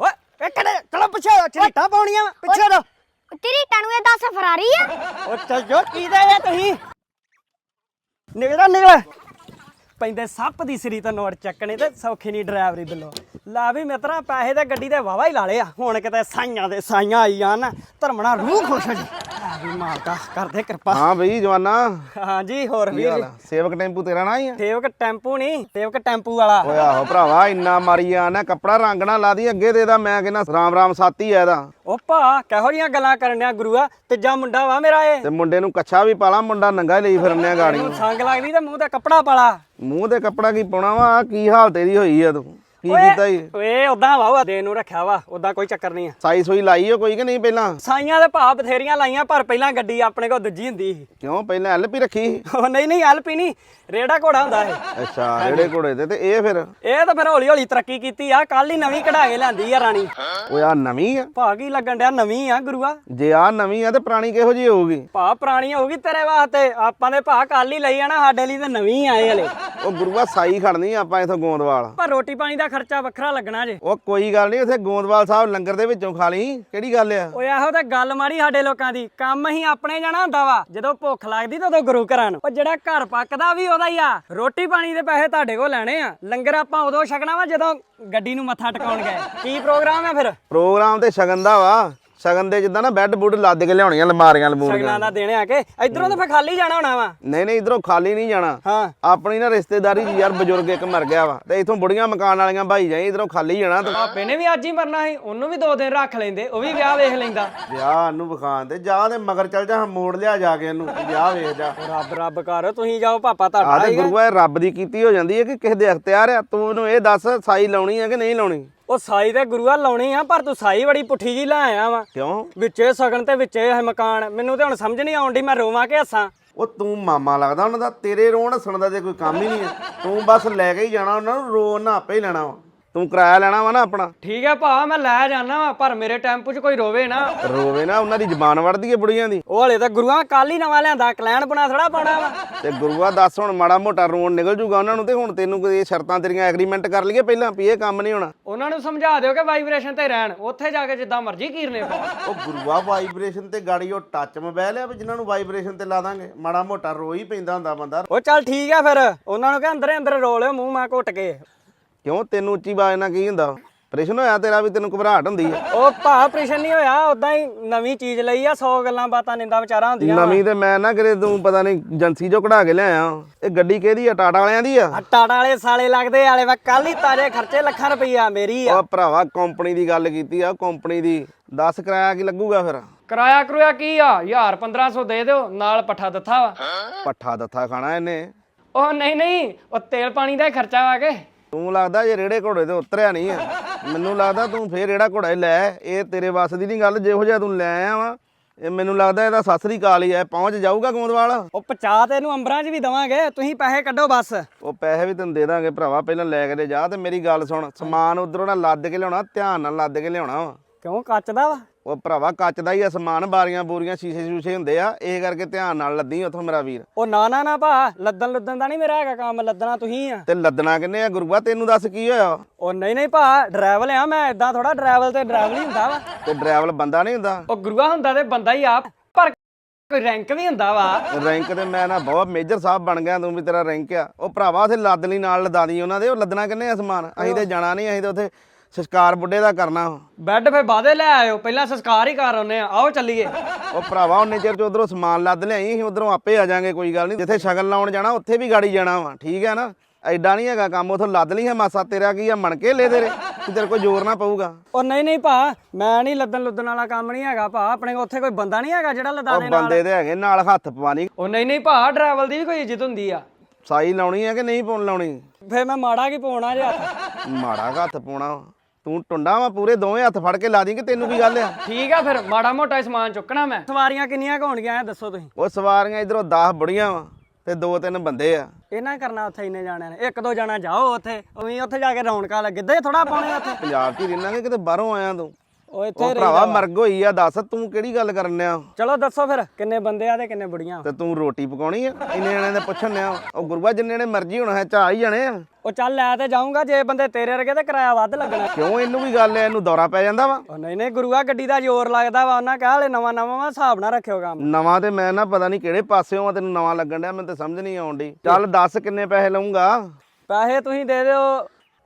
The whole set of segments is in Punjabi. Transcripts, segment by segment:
ਓਏ ਇਹ ਕਿਹੜੇ ਚਲੋ ਪਿੱਛੇ ਚਰੀਟਾਂ ਪਾਉਣੀਆਂ ਵਾਂ, ਪਿੱਛੇ ਦਾ ਤੇਰੀ ਟਣੂ ਇਹ ਦੱਸ ਫਰਾਰੀ ਆ? ਓ ਚੱਲ ਜੋ ਕੀ ਦੇ ਆ ਤੁਸੀਂ? ਨਿਕਲ ਨਿਕਲ। ਪੈਂਦੇ ਸੱਪ ਦੀ ਸਰੀ ਤੋਂ ਨੋਟ ਚੱਕਣੇ ਤੇ ਸੌਖੀ ਨਹੀਂ ਡਰਾਈਵਰੀ ਬਿੱਲੋ। ਲਾ ਵੀ ਮਿੱਤਰਾ ਪੈਸੇ ਤੇ ਗੱਡੀ ਦੇ ਵਾਵਾ ਹੀ ਲਾ ਲਿਆ ਹੁਣ ਕਿਤੇ ਸਾਈਆਂ ਦੇ ਸਾਈਆਂ ਆਈ ਜਾਣ ਧਰਮਣਾ ਰੂਹ ਖੁਸ਼ ਹੋ ਜੀ ਵੀ ਮਾਲਕਾ ਕਰਦੇ ਕਿਰਪਾ। ਹਾਂ ਬਈ ਜਵਾਨਾ। ਹਾਂਜੀ ਹੋਰ ਕੀ ਵੀਰ। ਹਾਲ ਜੀ ਆ? ਸੇਵਕ ਟੈਂਪੂ ਤੇਰਾ ਨਾ ਹੀ ਆ? ਸੇਵਕ ਟੈਂਪੂ ਨਹੀਂ ਸੇਵਕ ਟੈਂਪੂ ਵਾਲਾ। ਓਏ ਆਹੋ ਭਰਾਵਾ ਇੰਨਾ ਮਾਰੀ ਆਣਾ ਕੱਪੜਾ ਰੰਗ ਨਾ ਲਾ ਦੀ ਅੱਗੇ ਦੇ ਦਾ ਮੈਂ ਕਹਿੰਦਾ ਰਾਮ ਰਾਮ ਸਾਥੀ ਐ ਇਹਦਾ। ਉਹ ਭਾ ਕਿਹੋ ਜੀਆਂ ਗੱਲਾਂ ਕਰਨਿਆ ਗੁਰੂਆ? ਤੀਜਾ ਮੁੰਡਾ ਵਾ ਮੇਰਾ ਇਹ। ਤੇ ਮੁੰਡੇ ਨੂੰ ਕੱਛਾ ਵੀ ਪਾਲਾ ਮੁੰਡਾ ਨੰਗਾ ਹੀ ਲਈ ਫਿਰਨੇ ਆ ਗਾੜੀ ਨੂੰ। ਸੰਗ ਲੱਗਦੀ ਤੇ ਮੂੰਹ ਤੇ ਕੱਪੜਾ ਪਾਲਾ। ਮੂੰਹ ਤੇ ਕੱਪੜਾ ਕੀ ਪਾਉਣਾ ਵਾ ਆਹ ਕੀ ਹਾਲ ਤੇਰੀ ਹੋਈ ਆ ਤੂੰ? ਕੀ ਕੀਤਾ ਈ? ਓਏ ਉਦਾਂ ਵਾ ਦੇ ਨੂੰ ਰੱਖਿਆ ਵਾ ਉਦਾਂ ਕੋਈ ਚੱਕਰ ਨਹੀਂ ਆ। ਸਾਈ ਸੂਈ ਲਾਈ ਓ ਕੋਈ ਕਿ ਨਹੀਂ ਪਹਿਲਾਂ? ਸਾਈਆਂ ਦੇ ਭਾਅ ਬਥੇਰੀਆਂ ਲਾਈਆਂ ਪਰ ਪਹਿਲਾਂ ਗੱਡੀ ਆਪਣੇ ਕੋਲ ਦੂਜੀ ਹੁੰਦੀ ਸੀ। ਕਿਉਂ? ਪਹਿਲਾਂ ਐਲਪੀ ਰੱਖੀ? ਉਹ ਨਹੀਂ ਨਹੀਂ ਐਲਪੀ ਨਹੀਂ ਰੇੜਾ ਘੋੜਾ ਹੁੰਦਾ ਇਹ ਅੱਛਾ ਜਿਹੜੇ ਘੋੜੇ ਤੇ ਤੇ ਇਹ ਫਿਰ? ਇਹ ਤਾਂ ਫਿਰ ਹੌਲੀ ਹੌਲੀ ਤਰੱਕੀ ਕੀਤੀ ਆ ਕੱਲ ਹੀ ਨਵੀਂ ਕਢਾ ਕੇ ਲਿਆਂਦੀ ਆ ਰਾਣੀ। ਓਏ ਆ ਨਵੀਂ ਆ? ਭਾਅ ਕੀ ਲੱਗਣ ਡਿਆ ਨਵੀਂ ਆ ਗੁਰੂਆ? ਜੇ ਆ ਨਵੀਂ ਆ ਤੇ ਪੁਰਾਣੀ ਕਿਹੋ ਜੀ ਹੋਊਗੀ? ਭਾਅ ਪੁਰਾਣੀ ਹੋਊਗੀ ਤੇਰੇ ਵਾਸਤੇ ਆਪਾਂ ਦੇ ਭਾਅ ਕੱਲ ਹੀ ਲਈ ਆਣਾ ਸਾਡੇ ਲਈ ਤਾਂ ਨਵੀਂ ਆਏ ਹਲੇ। ਉਹ ਗੁਰੂਆ ਸਾਈ ਖੜਨੀ ਆਪਾਂ ਇਥੋਂ ਗੋਂਦਵਾਲ। ਪਰ ਰੋਟੀ ਪਾਣੀ ਦਾ ਖਰਚਾ ਵੱਖਰਾ ਲੱਗਣਾ ਜੇ। ਉਹ ਕੋਈ ਗੱਲ ਨਹੀਂ ਉਥੇ ਗੋਂਦਵਾਲ ਸਾਹਿਬ ਲੰਗਰ ਦੇ ਵਿੱਚੋਂ ਖਾ ਲਈ। ਕਿਹੜੀ ਗੱਲ ਆ? ਓਏ ਇਹੋ ਤਾਂ ਗੱਲ ਮਾੜੀ ਸਾਡੇ ਲੋਕਾਂ ਦੀ। ਕੰਮ ਹੀ ਆਪਣੇ ਜਾਣਾ ਹੁੰਦਾ ਵਾ। ਜਦੋਂ ਭੁੱਖ ਲੱਗਦੀ ਤਾਂ ਉਦੋਂ ਗੁਰੂ ਘਰਾਂ ਨੂੰ। ਉਹ ਜਿਹੜਾ ਘਰ ਪੱਕਦਾ ਵੀ ਉਹਦਾ ਹੀ ਆ। ਰੋਟੀ ਪਾਣੀ ਦੇ ਪੈਸੇ ਤੁਹਾਡੇ ਕੋਲ ਲੈਣੇ ਆ। ਲੰਗਰ ਆਪਾਂ ਉਦੋਂ ਛਕਣਾ ਵਾ ਜਦੋਂ ਗੱਡੀ ਨੂੰ ਮੱਥਾ ਟਿਕਾਉਣ ਗਏ। ਕੀ ਪ੍ਰੋਗਰਾਮ ਹੈ ਫਿਰ? ਪ੍ਰੋਗਰਾਮ ਤੇ ਸ਼ਗਨ ਦਾ ਵਾ। ਸ਼ਗਨ ਦੇ ਜਿੱਦਾਂ ਨਾ ਬੈੱਡ ਬੁੱਡ ਲੱਦ ਕੇ ਲਿਆਉਣੀਆਂ ਲਮਾਰੀਆਂ ਲਮੂਰੀਆਂ ਸਗਨਾਂ ਦਾ ਦੇਣੇ ਆ ਕੇ। ਇਧਰੋਂ ਤਾਂ ਫਿਰ ਖਾਲੀ ਜਾਣਾ ਹੋਣਾ ਵਾ। ਨਹੀਂ ਨਹੀਂ ਇਧਰੋਂ ਖਾਲੀ ਨਹੀਂ ਜਾਣਾ। ਹਾਂ। ਆਪਣੀ ਨਾ ਰਿਸ਼ਤੇਦਾਰੀ 'ਚ ਯਾਰ ਬਜ਼ੁਰਗ ਇੱਕ ਮਰ ਗਿਆ ਵਾ। ਤੇ ਇਥੋਂ ਬੁੜੀਆਂ ਮਕਾਨ ਵਾਲੀਆਂ ਭਾਈ ਜਾਈ ਇਧਰੋਂ ਖਾਲੀ ਜਾਣਾ ਤੇ। ਆਪੇ ਨੇ ਵੀ ਅੱਜ ਹੀ ਮਰਨਾ ਸੀ ਉਹਨੂੰ ਵੀ ਦੋ ਦਿਨ ਰੱਖ ਲੈਂਦੇ ਉਹ ਵੀ ਵਿਆਹ ਵੇਖ ਲੈਂਦਾ। ਵਿਆਹ ਨੂੰ ਵਿਖਾਣ ਤੇ ਜਾ ਤੇ ਮਗਰ ਚੱਲ ਜਾ ਮੋੜ ਲਿਆ ਜਾ ਕੇ ਇਹਨੂੰ ਵਿਆਹ ਵੇਖ ਜਾ। ਰੱਬ ਰੱਬ ਕਰ ਤੁਸੀਂ ਜਾਓ ਪਾਪਾ ਤੁਹਾਡਾ ਤੇ ਗੁਰੂਆ ਇਹ ਰੱਬ ਦੀ ਕੀਤੀ ਹੋ ਜਾਂਦੀ ਹੈ ਕਿ ਕਿਸੇ ਦੇ ਅਖਤਿਆਰ ਆ। ਤੂੰ ਮੈਨੂੰ ਇਹ ਦੱਸ ਸਾਈ ਲਾਉਣੀ ਹੈ ਕਿ ਨਹੀਂ ਲਾਉਣੀ? ਉਹ ਸਾਈ ਤੇ ਗੁਰੂਆ ਲਾਉਣੀ ਆ ਪਰ ਤੂੰ ਸਾਈ ਬੜੀ ਪੁੱਠੀ ਜੀ ਲੈ ਆਇਆ ਵਾ। ਕਿਉਂ? ਵਿੱਚੇ ਸਗਨ ਤੇ ਵਿੱਚੇ ਇਹ ਮਕਾਨ। ਮੈਨੂੰ ਤੇ ਹੁਣ ਸਮਝ ਨਹੀਂ ਆਉਂਦੀ ਮੈਂ ਰੋਵਾਂ ਕਿ ਹੱਸਾਂ। ਉਹ ਤੂੰ ਮਾਮਾ ਲੱਗਦਾ ਉਹਨਾਂ ਦਾ ਤੇਰੇ ਰੋਣ ਹੱਸਣ ਦਾ ਤੇ ਕੋਈ ਕੰਮ ਹੀ ਨਹੀਂ ਹੈ। ਤੂੰ ਬਸ ਲੈ ਕੇ ਹੀ ਜਾਣਾ ਉਹਨਾਂ ਨੂੰ ਰੋ ਨਾ ਆਪੇ ਹੀ ਲੈਣਾ ਵਾ। ਤੂੰ ਕਿਰਾਇਆ ਲੈਣਾ ਵਾ ਨਾ ਆਪਣਾ। ਠੀਕ ਹੈ ਭਾ ਮੈਂ ਲੈ ਜਾਣਾ ਵਾ ਪਰ ਮੇਰੇ ਟੈਂਪੂ 'ਚ ਕੋਈ ਰੋਵੇ ਨਾ। ਰੋਵੇ ਨਾ ਉਹਨਾਂ ਦੀ ਜ਼ਬਾਨ ਵੜਦੀ ਹੈ ਬੁੜੀਆਂ ਦੀ। ਉਹ ਹਲੇ ਤਾਂ ਗੁਰੂਆਂ ਕੱਲ ਹੀ ਨਵਾਂ ਲਿਆਂਦਾ ਕਲੈਣ ਬਣਾ ਥੋੜਾ ਪਾਉਣਾ ਵਾ। ਤੇ ਗੁਰੂਆ ਦੱਸ ਹੁਣ ਮਾੜਾ ਮੋਟਾ ਰੋਣ ਨਿਕਲ ਜੂਗਾ ਉਹਨਾਂ ਨੂੰ ਤੇ ਹੁਣ ਤੈਨੂੰ ਕੋਈ ਸ਼ਰਤਾਂ ਤੇਰੀਆਂ ਐਗਰੀਮੈਂਟ ਕਰ ਲਈਏ ਪਹਿਲਾਂ ਵੀ ਇਹ ਕੰਮ ਨਹੀਂ ਹੋਣਾ। ਉਹਨਾਂ ਨੂੰ ਸਮਝਾ ਦਿਓ ਕਿ ਵਾਈਬ੍ਰੇਸ਼ਨ ਤੇ ਰਹਿਣ ਉੱਥੇ ਜਾ ਕੇ ਜਿੱਦਾਂ ਮਰਜ਼ੀ ਕੀਰਨੇ ਪਾ ਉਹ ਗੁਰੂਆ ਵਾਈਬ੍ਰੇਸ਼ਨ ਤੇ ਗਾੜੀ ਉਹ ਟੱਚ ਮੋਬਾਈਲ ਆ ਵੀ ਜਿਨ੍ਹਾਂ ਨੂੰ ਵਾਈਬ੍ਰੇਸ਼ਨ ਤੇ ਲਾ ਦਾਂਗੇ। ਮਾੜਾ ਮੋਟਾ ਰੋ ਹੀ ਪੈਂਦਾ ਹੁੰਦਾ ਬੰਦਾ। ਉਹ ਚੱਲ ਠੀਕ ਆ ਫਿਰ ਉਹਨਾਂ ਨੂੰ ਕਿ ਅੰਦਰੇ ਅੰਦਰ ਰੋ ਲਿਓ ਮੂੰਹ ਮਾ ਘੁੱਟ ਕੇ। ਕਿਉਂ? ਤੈਨੂੰ ਉੱਚੀ ਆਵਾਜ਼ ਨਾਲ ਕੀ ਹੁੰਦਾ? ਪ੍ਰਸ਼ਨ ਹੋਇਆ ਤੇਰਾ ਵੀ ਤੈਨੂੰ ਘਬਰਾਹਟ ਹੁੰਦੀ ਹੈ ਉਹ ਭਾ ਆਪਰੇਸ਼ਨ ਨਹੀਂ ਹੋਇਆ ਉਦਾਂ ਹੀ ਨਵੀਂ ਚੀਜ਼ ਲਈ ਆ 100 ਗੱਲਾਂ ਬਾਤਾਂ ਨਿੰਦਾ ਵਿਚਾਰਾ ਹੁੰਦੀਆਂ ਵਾਂ। ਨਵੀਂ ਤੇ ਮੈਂ ਨਾ ਕਿਤੇ ਤੂੰ ਪਤਾ ਨਹੀਂ ਏਜੰਸੀ ਚੋਂ ਕਢਾ ਕੇ ਲਿਆਇਆ। ਇਹ ਗੱਡੀ ਕਿਹਦੀ ਆ? ਟਾਟਾ ਵਾਲਿਆਂ ਦੀ ਆ? ਆ ਟਾਟਾ ਵਾਲੇ ਸਾਲੇ ਲੱਗਦੇ ਆਲੇ ਵਾ ਕੱਲ ਹੀ ਤਾਰੇ ਖਰਚੇ ਲੱਖਾਂ ਰੁਪਈਆ ਮੇਰੀ ਆ। ਉਹ ਭਰਾਵਾ ਕੰਪਨੀ ਦੀ ਗੱਲ ਕੀਤੀ ਆ ਕੰਪਨੀ ਦੀ। 10 ਕਿਰਾਇਆ ਕੀ ਲੱਗੂਗਾ ਫਿਰ? ਕਿਰਾਇਆ ਕਰੂਆ ਕੀ ਆ? 1000 1500 ਦੇ ਦਿਓ ਨਾਲ ਪੱਠਾ ਦਿੱਥਾ ਵਾ। ਪੱਠਾ ਦੱਥਾ ਖਾਣਾ ਇਹਨੇ। ਉਹ ਨਹੀਂ ਨਹੀਂ ਉਹ ਤੇਲ ਪਾਣੀ ਦਾ ਹੀ ਖਰਚਾ ਵਾ ਕੇ। ਤੂੰ ਲੱਗਦਾ ਜੇ ਰੇੜੇ ਘੋੜੇ ਤੇ ਉਤਰਿਆ ਨਹੀਂ ਆ। ਮੈਨੂੰ ਲੱਗਦਾ ਤੂੰ ਫੇਰ ਰੇੜਾ ਘੋੜਾ ਹੀ ਲੈ। ਇਹ ਤੇਰੇ ਵੱਸ ਦੀ ਨਹੀਂ ਗੱਲ ਜਿਹੋ ਜਿਹਾ ਤੂੰ ਲੈ ਆਇਆ ਵਾ। ਇਹ ਮੈਨੂੰ ਲੱਗਦਾ ਇਹਦਾ ਸਸਰੀ ਕਾਲ ਹੀ ਐ ਪਹੁੰਚ ਜਾਊਗਾ ਗੋਂਦਵਾਲ? ਉਹ ਪਚਾ ਤੇ ਇਹਨੂੰ ਅੰਬਰਾਂ 'ਚ ਵੀ ਦਵਾਂਗੇ। ਤੁਸੀਂ ਪੈਸੇ ਕੱਢੋ ਬਸ। ਉਹ ਪੈਸੇ ਵੀ ਤੈਨੂੰ ਦੇ ਦਾਂਗੇ ਭਰਾਵਾ ਪਹਿਲਾਂ ਲੈ ਕੇ ਤੇ ਜਾ ਤੇ ਮੇਰੀ ਗੱਲ ਸੁਣ। ਸਮਾਨ ਉਧਰੋਂ ਨਾ ਲੱਦ ਕੇ ਲਿਆਉਣਾ ਧਿਆਨ ਨਾਲ ਲੱਦ ਕੇ ਲਿਆਉਣਾ ਵਾ। ਕਿਉਂ ਕੱਚਦਾ ਵਾ? ਉਹ ਭਰਾਵਾ ਕੱਚ ਦਾ ਹੀ ਆ ਸਮਾਨ ਬਾਰੀਆਂ ਬੂਰੀਆਂ ਸ਼ੀਸ਼ੇ ਸ਼ੂਸ਼ੇ ਹੁੰਦੇ ਆ। ਇਹ ਕਰਕੇ ਧਿਆਨ ਨਾਲ ਲੱਦੀ ਉਥੋਂ ਮੇਰਾ ਵੀਰ। ਉਹ ਨਾ ਨਾ ਨਾ ਭਾ ਲੱਦਣ ਲੁੱਦਣ ਦਾ ਨਹੀਂ ਮੇਰਾ ਹੈਗਾ ਕੰਮ ਲੱਦਣਾ ਤੁਸੀਂ ਆ। ਤੇ ਲੱਦਣਾ ਕਿੰਨੇ ਆ ਗੁਰੂਆ? ਤੈਨੂੰ ਦੱਸ ਕੀ ਹੋਇਆ? ਉਹ ਨਹੀਂ ਨਹੀਂ ਭਾ ਡਰਾਈਵਲ ਆ ਮੈਂ ਇਦਾਂ ਥੋੜਾ ਡਰਾਈਵਲ ਤੇ ਡਰਾਈਵਲ ਹੀ ਹੁੰਦਾ ਵਾ। ਤੇ ਡਰਾਈਵਰ ਬੰਦਾ ਨਹੀਂ ਹੁੰਦਾ? ਉਹ ਗੁਰੂਆ ਹੁੰਦਾ ਤੇ ਬੰਦਾ ਹੀ ਆ ਪਰ ਕੋਈ ਰੈਂਕ ਵੀ ਹੁੰਦਾ ਵਾ। ਰੈਂਕ ਤੇ ਮੈਂ ਨਾ ਬਹੁਤ ਮੇਜਰ ਸਾਹਿਬ ਬਣ ਗਿਆ ਤੂੰ ਵੀ ਤੇਰਾ ਰੈਂਕ ਆ। ਉਹ ਭਰਾਵਾ ਉਥੇ ਲੱਦ ਲਈ ਨਾਲ ਲਦਾ ਦੀ ਉਹਨਾਂ ਦੇ ਉਹ ਲੱਦਣਾ ਕਿੰਨੇ ਆ ਸਮਾਨ? ਅਸੀਂ ਤੇ ਜਾਣਾ ਨਹੀਂ ਅਸੀਂ ਤੇ ਉਥੇ ਸੰਸਕਾਰ ਬੁੱਢੇ ਦਾ ਕਰਨਾ। ਬੈੱਡ ਫੇ ਬਾਦੇ ਲੈ ਆਇਓ ਪਹਿਲਾਂ ਸੰਸਕਾਰ ਹੀ ਕਰ ਆਉਨੇ ਆ। ਆਓ ਚੱਲੀਏ। ਉਹ ਭਰਾਵਾ ਉਹਨੇ ਚਿਰ ਚ ਉਧਰੋਂ ਸਮਾਨ ਲੱਦ ਲਿਆਈ ਅਸੀਂ ਉਧਰੋਂ ਆਪੇ ਆ ਜਾਾਂਗੇ ਕੋਈ ਗੱਲ ਨਹੀਂ। ਜਿੱਥੇ ਸ਼ਗਨ ਲਾਉਣ ਜਾਣਾ ਉੱਥੇ ਵੀ ਗਾੜੀ ਜਾਣਾ ਵਾ। ਠੀਕ ਹੈ ਨਾ? ਐਡਾ ਨਹੀਂ ਹੈਗਾ ਕੰਮ ਉਥੋਂ ਲੱਦ ਲਈ ਹੈ ਮਾਸਾ ਤੇਰਾ ਕੀ ਆ? ਮਣ ਕੇ ਲੈ ਤੇਰੇ। ਕਿ ਤੇਰੇ ਕੋਈ ਜ਼ੋਰ ਨਾ ਪਊਗਾ। ਉਹ ਨਹੀਂ ਨਹੀਂ ਭਾ ਮੈਂ ਨਹੀਂ ਲੱਦਣ ਲੁੱਦਣ ਵਾਲਾ ਕੰਮ ਨਹੀਂ ਹੈਗਾ ਭਾ। ਆਪਣੇ ਕੋਲ ਉੱਥੇ ਕੋਈ ਬੰਦਾ ਨਹੀਂ ਹੈਗਾ ਜਿਹੜਾ ਲੱਦਾ ਉਹ ਦੇ ਨਾਲ ਬੰਦੇ ਤੇ ਹੈਗੇ ਨਾਲ ਹੱਥ ਪਵਾਣੀ ਉਹ ਨਹੀਂ ਨਹੀਂ ਭਾ ਡਰਾਈਵਲ ਦੀ ਵੀ ਕੋਈ ਇੱਜ਼ਤ ਹੁੰਦੀ ਆ। ਸਾਈ ਲਾਉਣੀ ਹੈ ਕਿ ਨਹੀਂ ਪਾਉਣ ਲਾਉਣੀ? ਫੇ ਮੈਂ ਮਾੜਾ ਕੀ ਪਾਉਣਾ ਜੇ ਹੱਥ? ਮਾੜਾ ਕੁ ਹੱਥ ਪਾਉਣਾ। ਤੂੰ ਟੁੰਡਾ ਵਾ ਪੂਰੇ ਦੋਵੇਂ ਹੱਥ ਫੜ ਕੇ ਲਾ ਦੀ ਕਿ ਤੈਨੂੰ ਕੀ ਗੱਲ ਆ? ਠੀਕ ਆ ਫਿਰ ਮਾੜਾ ਮੋਟਾ ਹੀ ਸਮਾਨ ਚੁੱਕਣਾ ਮੈਂ। ਸਵਾਰੀਆਂ ਕਿੰਨੀਆਂ ਕੁ ਹੋਣਗੀਆਂ ਇਹ ਦੱਸੋ ਤੁਸੀਂ? ਉਹ ਸਵਾਰੀਆਂ ਇਧਰੋਂ 10 ਬੁੜੀਆਂ ਵਾ ਤੇ ਦੋ ਤਿੰਨ ਬੰਦੇ ਆ। ਇਹਨਾਂ ਕਰਨਾ ਉੱਥੇ ਇੰਨੇ ਜਾਣਿਆਂ ਨੇ? ਇੱਕ ਦੋ ਜਣਾ ਜਾਓ ਉੱਥੇ ਉਵੇਂ ਉੱਥੇ ਜਾ ਕੇ ਰੌਣਕਾਂ ਲੱਗੇ। ਗਿੱਧੇ ਥੋੜਾ ਪਾਉਣੇ ਉੱਥੇ। ਪੰਜਾਬ 'ਚ ਹੀ ਰਹਿਣਾਗੇ ਕਿਤੇ ਬਾਹਰੋਂ ਆਇਆ ਤੂੰ? ਉਹ ਇੱਥੇ ਉਹ ਭਰਾਵਾ ਮਰਗ ਹੋਈ ਆ ਦੱਸ ਤੂੰ ਕਿਹੜੀ ਗੱਲ ਕਰਨ ਆ ਚਲੋ ਦੱਸੋ ਫਿਰ ਕਿੰਨੇ ਬੰਦੇ ਆ ਤੇ ਕਿੰਨੇ ਬੁੜੀਆਂ? ਤੇ ਤੂੰ ਰੋਟੀ ਪਕਾਉਣੀ ਆ? ਇੰਨੇ ਜਣਿਆਂ ਦੇ ਪੁੱਛਣ ਆ ਉਹ ਗੁਰੂਆ ਜਿੰਨੇ ਨੇ ਮਰਜ਼ੀ ਹੋਣਾ ਹੈ ਚਾਹ ਹੀ ਜਾਣੇ ਆ। ਉਹ ਚੱਲ ਲੈ ਤੇ ਜਾਊਂਗਾ ਜੇ ਬੰਦੇ ਤੇਰੇ ਵਰਗੇ ਤੇ ਕਿਰਾਇਆ ਵੱਧ ਲੱਗਣਾ। ਕਿਉਂ? ਇਹਨੂੰ ਵੀ ਗੱਲ ਐ? ਇਹਨੂੰ ਦੌਰਾ ਪੈ ਜਾਂਦਾ ਵਾ। ਉਹ ਨਹੀਂ ਨਹੀਂ ਗੁਰੂਆ ਗੱਡੀ ਦਾ ਜ਼ੋਰ ਲੱਗਦਾ ਵਾ। ਉਹਨਾਂ ਕਹਾਂ ਹਲੇ ਨਵਾਂ ਨਵਾਂ ਵਾ ਹਿਸਾਬ ਨਾਲ ਰੱਖਿਓ ਕੰਮ। ਨਵਾਂ ਤੇ ਮੈਂ ਨਾ ਪਤਾ ਨਹੀਂ ਕਿਹੜੇ ਪਾਸਿਓਂ ਆ ਤੈਨੂੰ ਨਵਾਂ ਲੱਗਣ ਡਿਆ ਮੈਨੂੰ ਤੇ ਸਮਝ ਨਹੀਂ ਆਉਣ ਡਈ। ਚੱਲ ਦੱਸ ਕਿੰਨੇ ਪੈਸੇ ਲਊਂਗਾ? ਪੈਸੇ ਤੁਸੀਂ ਦੇ ਦਿਓ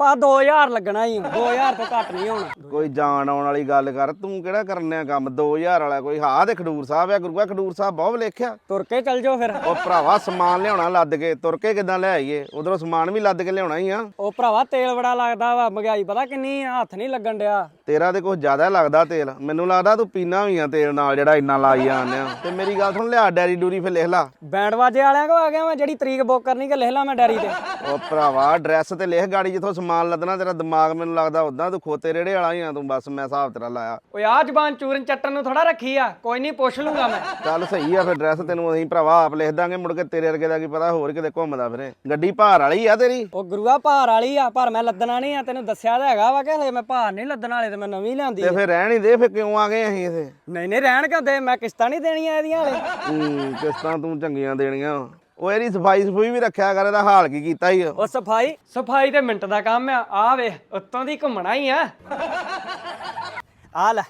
ਪਾ 2000 ਲੱਗਣਾ ਹੀ 2000 ਤੋਂ ਘੱਟ ਨਹੀਂ ਹੋਣਾ। ਕੋਈ ਜਾਣ ਆਉਣ ਵਾਲੀ ਗੱਲ ਕਰ ਤੂੰ ਕਿਹੜਾ ਕਰਨਿਆ ਕੰਮ? 2000 ਵਾਲਾ ਕੋਈ ਹਾਂ ਤੇ ਖਡੂਰ ਸਾਹਿਬ ਆ ਗੁਰੂਆ ਖਡੂਰ ਸਾਹਿਬ ਬਹੁਤ ਲਿਖਿਆ ਤੁਰ ਕੇ ਚੱਲ ਜਾਓ ਫਿਰ। ਉਹ ਭਰਾਵਾ ਸਮਾਨ ਲਿਆਉਣਾ ਲੱਦ ਕੇ ਤੁਰ ਕੇ ਕਿੱਦਾਂ ਲੈ ਆਈਏ? ਉਧਰੋਂ ਸਮਾਨ ਵੀ ਲੱਦ ਕੇ ਲਿਆਉਣਾ ਹੀ ਆ। ਉਹ ਭਰਾਵਾ ਤੇਲ ਬੜਾ ਲੱਗਦਾ ਵਾ ਮਹਿੰਗਾਈ ਪਤਾ ਕਿੰਨੀ ਆ ਹੱਥ ਨਹੀਂ ਲੱਗਣ ਡਿਆ। ਤੇਰਾ ਤੇ ਕੁਝ ਜ਼ਿਆਦਾ ਲੱਗਦਾ ਤੇਲ। ਮੈਨੂੰ ਲੱਗਦਾ ਤੂੰ ਪੀਣਾ ਵੀ ਆ ਤੇਲ ਨਾਲ ਜਿਹੜਾ ਇੰਨਾ ਲਾਈ ਜਾਂਦਿਆ ਤੇ ਮੇਰੀ ਗੱਲ ਸੁਣ ਲਿਆ ਡੈਰੀ ਡੂਰੀ ਫੇ ਲਿਖ ਲਾ। ਬੈਂਡ ਵਾਜੇ ਵਾਲਿਆਂ ਕੋ ਆ ਗਿਆ ਮੈਂ ਜਿਹੜੀ ਤਰੀਕ ਬੁੱਕ ਕਰਨੀ ਕਿ ਲਿਖ ਲਾ ਮੈਂ ਡੈਰੀ ਤੇ। ਉਹ ਭਰਾਵਾ ਐਡਰੈਸ ਤੇ ਲਿਖ ਗਾੜੀ ਜਿੱਥੋਂ ਸਮਾਨ ਲੱਦਣਾ ਤੇਰਾ ਦਿਮਾਗ ਮੈਨੂੰ ਲੱਗਦਾ ਉਦਾਂ ਤੂੰ ਖੋਤੇ ਰੇੜੇ ਵਾਲਾ ਹੀ ਆ ਤੂੰ ਬਸ ਮੈਂ ਹਿਸਾਬ ਤੇਰਾ ਲਾਇਆ। ਓਏ ਆ ਜ਼ਬਾਨ ਚੂਰਨ ਚੱਟਣ ਨੂੰ ਥੋੜਾ ਰੱਖੀ ਆ ਕੋਈ ਨਹੀਂ ਪੁੱਛ ਲੂੰਗਾ ਮੈਂ। ਚੱਲ ਸਹੀ ਆ ਫਿਰ ਐਡਰੈਸ ਤੈਨੂੰ ਅਸੀਂ ਭਰਾਵਾ ਆਪ ਲਿਖ ਦਾਂਗੇ ਮੁੜ ਕੇ ਤੇਰੇ ਵਰਗੇ ਦਾ ਕੀ ਪਤਾ ਹੋਰ ਕਿਤੇ ਘੁੰਮਦਾ ਫਿਰੇ। ਗੱਡੀ ਭਾਰ ਵਾਲੀ ਆ ਤੇਰੀ? ਉਹ ਗੁਰੂਆ ਭਾਰ ਵਾਲੀ ਆ ਪਰ ਮੈਂ ਲੱਦਣਾ ਨਹੀਂ ਆ ਤੈਨੂੰ ਦੱਸਿਆ ਤਾਂ ਹੈਗਾ ਵਾ ਕਿ ਹਲੇ ਮੈਂ ਭਾਰ ਨਹੀਂ ਲੱਦਣ ਵਾਲੇ ਤੇ ਮੈਂ ਨਵੀਂ ਲਿਆਂਦੀ ਤੇ। ਫਿਰ ਰਹਿਣ ਹੀ ਦੇ ਫਿਰ ਕਿਉਂ ਆ ਗਏ ਅਸੀਂ ਇਥੇ? ਨਹੀਂ ਨਹੀਂ ਰਹਿਣ ਕਿਉਂ ਦੇ? ਮੈਂ ਕਿਸ਼ਤਾਂ ਨਹੀਂ ਦੇਣੀਆਂ ਇਹਦੀਆਂ ਹਲੇ ਹੂੰ ਕਿਸ਼ਤਾਂ ਤੂੰ ਚੰਗੀਆਂ ਦੇਣੀਆਂ। ਉਹ ਇਹਦੀ ਸਫ਼ਾਈ ਸਫੂਈ ਵੀ ਰੱਖਿਆ ਕਰ ਇਹਦਾ ਹਾਲ ਕੀ ਕੀਤਾ ਹੀ ਉਹ ਸਫ਼ਾਈ? ਸਫ਼ਾਈ ਤੇ ਮਿੰਟ ਦਾ ਕੰਮ ਆ। ਆ ਵੇ ਉੱਤੋਂ ਦੀ ਘੁੰਮਣਾ ਹੀ ਆ। ਆ ਲੈ।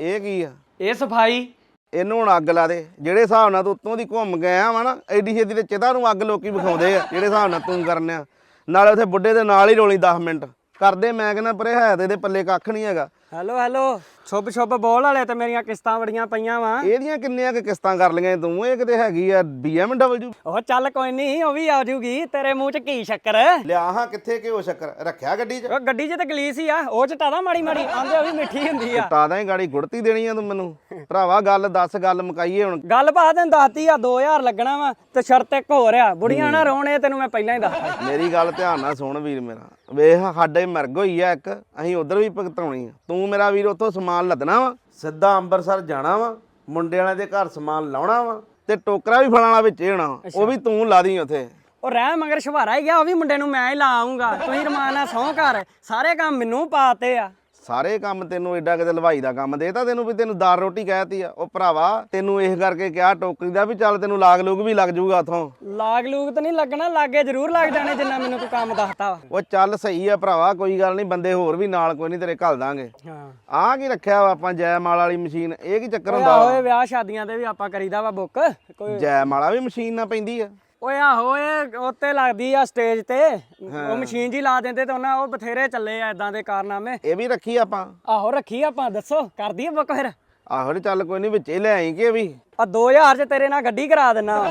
ਇਹ ਕੀ ਆ? ਇਹ ਸਫ਼ਾਈ। ਇਹਨੂੰ ਹੁਣ ਅੱਗ ਲਾ ਦੇ। ਜਿਹੜੇ ਹਿਸਾਬ ਨਾਲ ਤੂੰ ਉੱਤੋਂ ਦੀ ਘੁੰਮ ਗਿਆ ਵਾ ਨਾ ਐਡੀ ਛੇਤੀ ਤੇ ਚਿਤਾ ਨੂੰ ਅੱਗ ਲੋਕੀ ਵਿਖਾਉਂਦੇ ਆ ਜਿਹੜੇ ਹਿਸਾਬ ਨਾਲ ਤੂੰ ਕਰਨਿਆ। ਨਾਲੇ ਉੱਥੇ ਬੁੱਢੇ ਦੇ ਨਾਲ ਹੀ ਰੋਲੀ 10 ਮਿੰਟ। ਕਰਦੇ ਮੈਂ ਕਹਿੰਦਾ ਪਰੇ ਹੈ ਤੇ ਇਹਦੇ ਪੱਲੇ ਕੱਖ ਨਹੀਂ ਹੈਗਾ। ਹੈਲੋ ਹੈਲੋ ਸ਼ੁਭ ਸ਼ੁਭ ਬੋਲ ਵਾਲੇ ਤੇ ਮੇਰੀਆਂ ਕਿਸ਼ਤਾਂ ਬੜੀਆਂ ਪਈਆਂ ਵਾ। ਇਹਦੀਆਂ ਕਿੰਨੀਆਂ ਕਿ ਕਿਸ਼ਤਾਂ ਕਰ ਲਈਆਂ ਤੂੰ? ਇਹ ਕਿਤੇ ਹੈਗੀ ਆ BMW ਉਹ ਚੱਲ ਕੋਈ ਨਹੀਂ ਉਹ ਵੀ ਆ ਜੂਗੀ ਤੇਰੇ ਮੂੰਹ 'ਚ ਕੀ ਸ਼ੱਕਰ? ਲਿਆ ਹਾਂ ਕਿੱਥੇ ਘਿਓ ਸ਼ੱਕਰ? ਰੱਖਿਆ ਗੱਡੀ 'ਚ? ਉਹ ਗੱਡੀ 'ਚ ਤੇ ਗਲੀਸ ਹੀ ਆ ਉਹ 'ਚ ਟਾਦਾ ਮਾੜੀ ਮਾੜੀ ਆਂਦੇ ਉਹ ਵੀ ਮਿੱਠੀ ਹੁੰਦੀ ਆ। ਟਾਦਾ ਹੀ ਗਾੜੀ ਗੁੜਤੀ ਦੇਣੀ ਆ ਤੂੰ ਮੈਨੂੰ। ਭਰਾਵਾ ਗੱਲ ਦੱਸ ਗੱਲ ਮੁਕਾਈਏ ਹੁਣ। ਗੱਲ ਬਾਤ ਤੈਨੂੰ ਦੱਸਤੀ ਆ 2000 ਲੱਗਣਾ ਵਾ ਤੇ ਸ਼ਰਤ ਇੱਕ ਹੋਰ ਆ। ਬੁੜੀਆਂ ਨਾ ਰੋਣ ਤੈਨੂੰ ਮੈਂ ਪਹਿਲਾਂ ਹੀ ਦੱਸਤਾ। ਮੇਰੀ ਗੱਲ ਧਿਆਨ ਨਾਲ ਸੁਣ ਵੀਰ ਮੇਰਾ। ਵੇਖ ਸਾਡੇ ਮਰਗ ਹੋਈ ਆ ਇੱਕ ਅਸੀਂ ਉਧਰ ਵੀ ਭੁਗਤਾਉਣੀ ਆ। ਤੂੰ ਮੇਰਾ ਵੀਰ ਉੱਥੋਂ ਸਮਾਨ ਲੱਦਣਾ ਵਾ, ਸਿੱਧਾ ਅੰਮ੍ਰਿਤਸਰ ਜਾਣਾ ਵਾ, ਮੁੰਡੇ ਵਾਲਿਆਂ ਦੇ ਘਰ ਸਮਾਨ ਲਾਉਣਾ ਵਾ, ਤੇ ਟੋਕਰਾ ਵੀ ਫਲਾਣਾ ਵਿੱਚ ਹੀ ਹੋਣਾ ਉਹ ਵੀ ਤੂੰ ਲਾ ਦੀ ਉੱਥੇ। ਉਹ ਰਹਿ, ਮਗਰ ਸ਼ਵਾਰਾ ਹੀ ਗਿਆ, ਉਹ ਵੀ ਮੁੰਡੇ ਨੂੰ ਮੈਂ ਹੀ ਲਾ ਆਉਂਗਾ ਤੁਸੀਂ ਰਮਾਨ ਸਹੁੰ ਘਰ, ਸਾਰੇ ਕੰਮ ਮੈਨੂੰ ਪਾਤੇ ਆ। ਸਾਰੇ ਕੰਮ ਤੈਨੂੰ ਐਡਾ ਕਿਤੇ ਲਵਾਈ ਦਾ ਕੰਮ ਦੇਤਾ ਤੈਨੂੰ ਵੀ ਤੈਨੂੰ ਦਾਲ ਰੋਟੀ ਕਹਿਤੀ ਆ। ਉਹ ਭਰਾਵਾ ਤੈਨੂੰ ਇਸ ਕਰਕੇ ਕਿਹਾ ਟੋਕਰੀ ਦਾ ਵੀ ਚੱਲ ਤੈਨੂੰ ਲਾਗ ਲੂਗ ਵੀ ਲੱਗ ਜਾਊਗਾ ਉਥੋਂ। ਲਾਗ ਲੂਗ ਤਾਂ ਨਹੀਂ ਲੱਗਣਾ ਲਾਗੇ ਜ਼ਰੂਰ ਲੱਗ ਜਾਣੇ ਜਿੰਨਾ ਮੈਨੂੰ ਤੂੰ ਕੰਮ ਦੱਸਤਾ ਵਾ। ਉਹ ਚੱਲ ਸਹੀ ਆ ਭਰਾਵਾ ਕੋਈ ਗੱਲ ਨਹੀਂ ਬੰਦੇ ਹੋਰ ਵੀ ਨਾਲ ਕੋਈ ਨਹੀਂ ਤੇਰੇ ਘੱਲ ਦਾਂਗੇ। ਹਾਂ। ਆਹ ਕੀ ਰੱਖਿਆ ਵਾ ਆਪਾਂ ਜੈ ਮਾਲ ਵਾਲੀ ਮਸ਼ੀਨ ਇਹ ਕੀ ਚੱਕਰ ਹੁੰਦਾ ਓਏ ਵਿਆਹ ਸ਼ਾਦੀਆਂ ਤੇ ਵੀ ਆਪਾਂ ਕਰੀਦਾ ਵਾ ਬੁੱਕ। ਕੋਈ ਜੈ ਮਾਲਾ ਵੀ ਮਸ਼ੀਨ ਨਾਲ ਪੈਂਦੀ ਆ। ਓਏ ਆਹੋ ਇਹ ਉੱਤੇ ਲੱਗਦੀ ਆ ਸਟੇਜ ਤੇ। ਉਹ ਮਸ਼ੀਨ ਜੀ ਲਾ ਦਿੰਦੇ ਤੇ ਉਹਨਾਂ ਉਹ ਬਥੇਰੇ ਚੱਲੇ ਆ ਇਦਾਂ ਦੇ ਕਾਰਨਾਮੇ। ਇਹ ਵੀ ਰੱਖੀ ਆਪਾਂ। ਆਹੋ ਰੱਖੀ ਆਪਾਂ ਦੱਸੋ ਕਰਦੀ ਆ ਬੁੱਕ ਫਿਰ? ਆਹੋ ਤੇ ਚੱਲ ਕੋਈ ਨਹੀਂ ਵਿੱਚੇ ਲੈ ਆਈ ਕਿ ਵੀ? ਆ 2000 ਚ ਤੇਰੇ ਨਾਲ ਗੱਡੀ ਕਰਾ ਵਾ।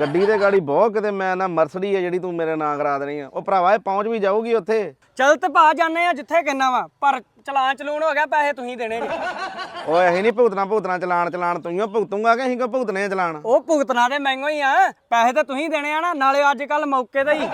ਗੱਡੀ ਦੇ ਗਾੜੀ ਬਹੁਤ ਕਿਤੇ ਮੈਂ ਨਾ ਮਰਸਡੀ ਆ ਜਿਹੜੀ ਤੂੰ ਮੇਰੇ ਨਾਂ ਕਰਾ ਦੇਣੀ ਆ। ਉਹ ਭਰਾਵਾ ਇਹ ਪਹੁੰਚ ਵੀ ਜਾਊਗੀ ਉੱਥੇ। ਚੱਲ ਤੇ ਭਾ ਜਾਣੇ ਆ ਜਿੱਥੇ ਕਿੰਨਾ ਵਾ ਪਰ ਚਲਾਨ ਚਲੂਣ ਹੋ ਗਿਆ ਪੈਸੇ ਤੁਸੀਂ ਦੇਣੇ ਜੀ ਓਏ ਅਸੀਂ ਨਹੀਂ ਭੁਗਤਣਾ ਭੁਗਤਣਾ ਚਲਾਨ ਚਲਾਨ ਤੂੰ ਹੀ ਭੁਗਤੂਗਾ ਕਿ ਅਸੀਂ ਕੋ ਭੁਗਤਣੇ ਆ ਚਲਾਨ? ਉਹ ਭੁਗਤਣਾ ਦੇ ਮਹਿੰਗੋ ਹੀ ਆ। ਪੈਸੇ ਤਾਂ ਤੁਸੀਂ ਦੇਣੇ ਆ ਨਾ ਨਾਲੇ ਅੱਜ ਕੱਲ ਮੌਕੇ ਤੇ ਹੀ।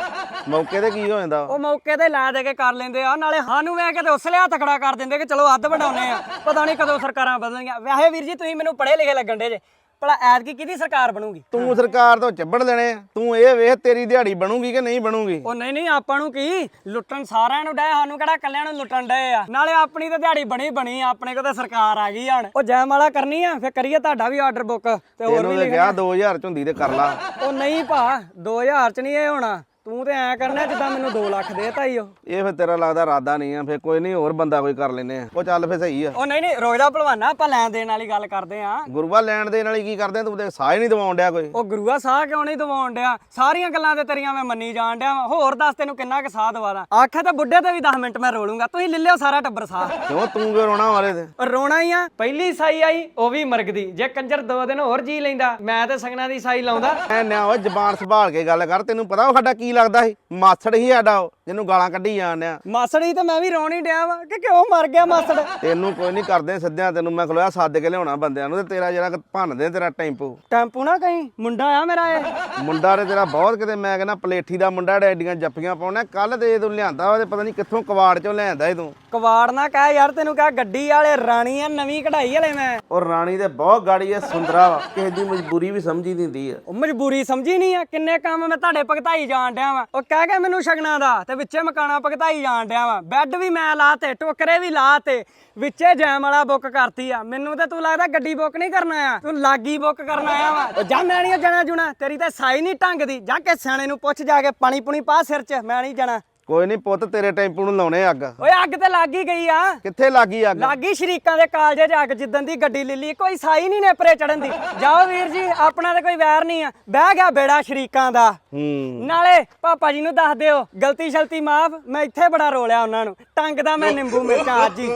ਮੌਕੇ ਤੇ ਕੀ ਹੋ ਜਾਂਦਾ? ਉਹ ਮੌਕੇ ਤੇ ਲੈ ਦੇ ਕੇ ਕਰ ਲੈਂਦੇ ਆ ਨਾਲੇ ਸਾਨੂੰ ਵੇਖ ਕੇ ਤੇ ਉਸ ਲਿਆ ਤਕੜਾ ਕਰ ਦਿੰਦੇ ਕਿ ਚਲੋ ਅੱਧ ਵਡਾਉਨੇ ਆ। ਪਤਾ ਨਹੀਂ ਕਦੋਂ ਸਰਕਾਰਾਂ ਬਦਲਣਗੀਆਂ। ਵੈਸੇ ਵੀਰ ਜੀ ਤੁਸੀਂ ਮੈਨੂੰ ਪੜ੍ਹੇ ਲਿਖੇ ਲੱਗਣ ਦੇ ਜੇ। ਭਲਾ ਐਤਕੀ ਕਿਹਦੀ ਸਰਕਾਰ ਬਣੂਗੀ? ਤੂੰ ਸਰਕਾਰ ਤੋਂ ਚੱਬੜ ਦੇਣੇ ਆ। ਤੂੰ ਇਹ ਵੇਖ ਤੇਰੀ ਦਿਹਾੜੀ ਬਣੂਗੀ ਕਿ ਨਹੀਂ ਬਣੂਗੀ? ਉਹ ਨਹੀਂ ਨਹੀਂ ਆਪਾਂ ਨੂੰ ਕੀ? ਲੁੱਟਣ ਸਾਰਿਆਂ ਨੂੰ ਡਏ ਸਾਨੂੰ ਕਿਹੜਾ ਕੱਲਿਆਂ ਨੂੰ ਲੁੱਟਣ ਡਏ ਆ? ਨਾਲੇ ਆਪਣੀ ਤਾਂ ਦਿਹਾੜੀ ਬਣੀ ਬਣੀ ਆ, ਆਪਣੇ ਕੋਲ ਤਾਂ ਸਰਕਾਰ ਆ ਗਈ ਹਣ। ਉਹ ਜੈਮਾਲਾ ਕਰਨੀ ਆ ਫੇਰ ਕਰੀਏ ਤੁਹਾਡਾ ਵੀ ਆਰਡਰ ਬੁੱਕ ਤੇ ਹੋਰ ਤੈਨੂੰ ਵੀ ਤੇ ਲਿਖਣਾ ਕਿਹਾ 2000 ਚ ਹੁੰਦੀ ਤੇ ਕਰ ਲਾ। ਉਹ ਨਹੀਂ ਭਾ 2000 ਚ ਨਹੀਂ ਇਹ ਹੋਣਾ। ਤੂੰ ਤੇ ਐ ਕਰਨਾ ਜਿੱਦਾਂ ਮੈਨੂੰ 2 ਲੱਖ ਦੇਤਾ ਹੀ ਉਹ ਇਹ ਫਿਰ ਤੇਰਾ ਲੱਗਦਾ ਇਰਾਦਾ ਨਹੀਂ ਆ ਫਿਰ ਕੋਈ ਨਹੀਂ ਹੋਰ ਬੰਦਾ ਕੋਈ ਕਰ ਲੈਨੇ ਆ। ਉਹ ਚੱਲ ਫਿਰ ਸਹੀ ਆ। ਉਹ ਨਹੀਂ ਨਹੀਂ ਰੋਇਦਾ ਭਲਵਾਨਾ ਆਪਾਂ ਲੈਣ ਦੇਣ ਵਾਲੀ ਗੱਲ ਕਰਦੇ ਆ। ਗੁਰੂਆ ਲੈਣ ਦੇਣ ਵਾਲੀ ਕੀ ਕਰਦੇ ਆ? ਤੂੰ ਤੇ ਸਾਹ ਹੀ ਨਹੀਂ ਦਵਾਉਣ ਡਿਆ ਕੋਈ। ਉਹ ਗੁਰੂਆ ਸਾਹ ਕਿਉਂ ਨਹੀਂ ਦਵਾਉਣ ਡਿਆ? ਸਾਰੀਆਂ ਗੱਲਾਂ ਤੇ ਤੇਰੀਆਂ ਮੈਂ ਮੰਨੀ ਜਾਣ ਡਿਆ ਵਾਂ। ਹੋਰ ਦੱਸ ਤੈਨੂੰ ਕਿੰਨਾ ਕੁ ਸਾਹ ਦਵਾਦਾ ਆਖਿਆ ਤਾਂ ਬੁੱਢੇ ਤੇ ਵੀ 10 ਮਿੰਟ ਮੈਂ ਰੋਲੂੰਗਾ ਤੁਸੀਂ ਲੈ ਲਿਓ ਸਾਰਾ ਟੱਬਰ ਸਾਹ। ਕਿਉਂ ਤੂੰ ਕਿਉਂ ਰੋਣਾ ਵਾਲੇ ਤੇ? ਰੋਣਾ ਹੀ ਆ। ਪਹਿਲੀ ਸਾਈ ਆਈ ਉਹ ਵੀ ਮਰਗਦੀ ਜੇ ਕੰਜਰ ਦੋ ਦਿਨ ਹੋਰ ਜੀ ਲੈਂਦਾ ਮੈਂ ਤੇ ਸੰਗਣਾ ਦੀ ਸਾਈ ਲਾਉਂਦਾ। ਐ ਨਿਆ ਉਹ ਜ਼ਬਾਨ ਸੰਭਾਲ ਕੇ ਗੱਲ ਕਰ। ਤੈਨੂੰ ਪਤਾ ਉਹ ਸਾਡਾ ਕੀ ਲੱਗਦਾ ਸੀ? ਮਾਸੜ ਹੀ ਸਾਡਾ ਉਹ ਜਿਹਨੂੰ ਗਾਲਾਂ ਕੱਢੀ ਜਾਂਦਿਆ ਮਾਸੜੀ ਤੇ ਮੈਂ ਵੀ ਰੋਣ ਹੀ ਡਿਆ ਵਾ ਕਿ ਕਿਉਂ ਮਰ ਗਿਆ ਮਾਸੜ? ਤੈਨੂੰ ਕੋਈ ਨਹੀਂ ਕਰਦੇ ਸਿੱਧਿਆਂ ਤੈਨੂੰ ਮੈਂ ਖਲੋਇਆ ਸੱਦ ਕੇ ਲਿਆਉਣਾ ਬੰਦਿਆਂ ਨੂੰ ਤੇ ਤੇਰਾ ਜਿਹੜਾ ਭੰਨਦੇ ਤੇਰਾ ਟੈਂਪੂ। ਟੈਂਪੂ ਨਾ ਕਹੀਂ ਮੁੰਡਾ ਆ ਮੇਰਾ ਇਹ। ਮੁੰਡਾ ਤੇ ਤੇਰਾ ਬਹੁਤ ਕਿਤੇ ਮੈਂ ਕਹਿੰਦਾ ਪਲੇਠੀ ਦਾ ਮੁੰਡਾ ਡੈਡੀਆਂ ਜੱਫੀਆਂ ਪਾਉਣਾ ਕੱਲ ਤੇ ਤੂੰ ਲਿਆਂਦਾ ਵਾ ਤੇ ਪਤਾ ਨਹੀਂ ਕਿੱਥੋਂ ਕਵਾੜ ਚੋਂ ਲਿਆਂਦਾ ਇਹ ਤੂੰ। ਕਵਾੜ ਨਾ ਕਹਿ ਯਾਰ ਤੈਨੂੰ ਕਹ ਗੱਡੀ ਵਾਲੇ ਰਾਣੀ ਆ ਨਵੀਂ ਕਢਾਈ ਵਾਲੇ ਮੈਂ। ਔਰ ਰਾਣੀ ਤੇ ਬਹੁਤ ਗਾੜੀ ਐ ਸੁੰਦਰਾ ਵਾ ਕਿਸੇ ਦੀ ਮਜਬੂਰੀ ਵੀ ਸਮਝੀ ਦਿੰਦੀ ਆ। ਉਹ ਮਜਬੂਰੀ ਸਮਝੀ ਨਹੀਂ ਆ ਕਿੰਨੇ ਕੰਮ ਮੈਂ ਤੁਹਾਡੇ ਭਗਤਾਈ ਜਾਣ ਡਿਆ ਡਿਆ ਵਾ। ਉਹ ਕਹਿ ਕੇ ਮੈਨੂੰ ਸ਼ਗਨਾਂ ਦਾ ਤੇ ਵਿੱਚੇ ਮਕਾਨਾ ਭਗਤਾਈ ਜਾਣ ਡਿਆ ਵਾ। ਬੈੱਡ ਵੀ ਮੈਂ ਲਾਤੇ, ਟੋਕਰੇ ਵੀ ਲਾਤੇ, ਵਿੱਚੇ ਜੈਮ ਵਾਲਾ ਬੁੱਕ ਕਰਤੀ ਆ। ਮੈਨੂੰ ਤੇ ਤੂੰ ਲੱਗਦਾ ਗੱਡੀ ਬੁੱਕ ਨਹੀਂ ਕਰਨਾ ਆ ਤੂੰ ਲਾਗੀ ਬੁੱਕ ਕਰਨ ਆਇਆ ਵਾ। ਉਹ ਜਾ ਮੈਂ ਨਹੀਂ ਜਾਣਾ ਜੁਣਾ। ਤੇਰੀ ਤਾਂ ਸਾਈ ਨਹੀਂ ਢੰਗ ਦੀ ਜਾ ਕੇ ਸਿਆਣੇ ਨੂੰ ਪੁੱਛ, ਜਾ ਕੇ ਪਾਣੀ ਪੁਣੀ ਪਾ ਸਿਰ 'ਚ। ਮੈਂ ਨਹੀਂ ਜਾਣਾ। ਕੋਈ ਨਹੀਂ ਪੁੱਤ ਤੇਰੇ ਟੈਂਪੂ ਨੂੰ ਲਾਉਣੇ ਅੱਗ। ਓਏ ਅੱਗ ਤੇ ਲੱਗ ਹੀ ਗਈ ਆ। ਕਿੱਥੇ ਲੱਗੀ ਅੱਗ? ਲੱਗੀ ਸ਼ਰੀਕਾਂ ਦੇ ਕਾਲਜੇ 'ਚ ਅੱਗ ਜਿੱਦਣ ਦੀ ਗੱਡੀ ਲੈ ਲਈ। ਕੋਈ ਸਾਈ ਨਹੀਂ ਨੇਪਰੇ ਚੜਨ ਦੀ। ਜਾਓ ਵੀਰ ਜੀ ਆਪਣਾ ਤੇ ਕੋਈ ਵੈਰ ਨਹੀਂ ਆ। ਬਹਿ ਗਿਆ ਬੇੜਾ ਸ਼ਰੀਕਾਂ ਦਾ। ਹੂੰ। ਨਾਲੇ ਪਾਪਾ ਜੀ ਨੂੰ ਦੱਸ ਦਿਓ ਗਲਤੀ ਸ਼ਲਤੀ ਮਾਫ। ਮੈਂ ਇੱਥੇ ਬੜਾ ਰੋਲਿਆ ਉਹਨਾਂ ਨੂੰ। ਟੰਗ ਦਾ ਮੈਂ ਨਿੰਬੂ ਮਿਰਚਾਂ ਅੱਜ ਹੀ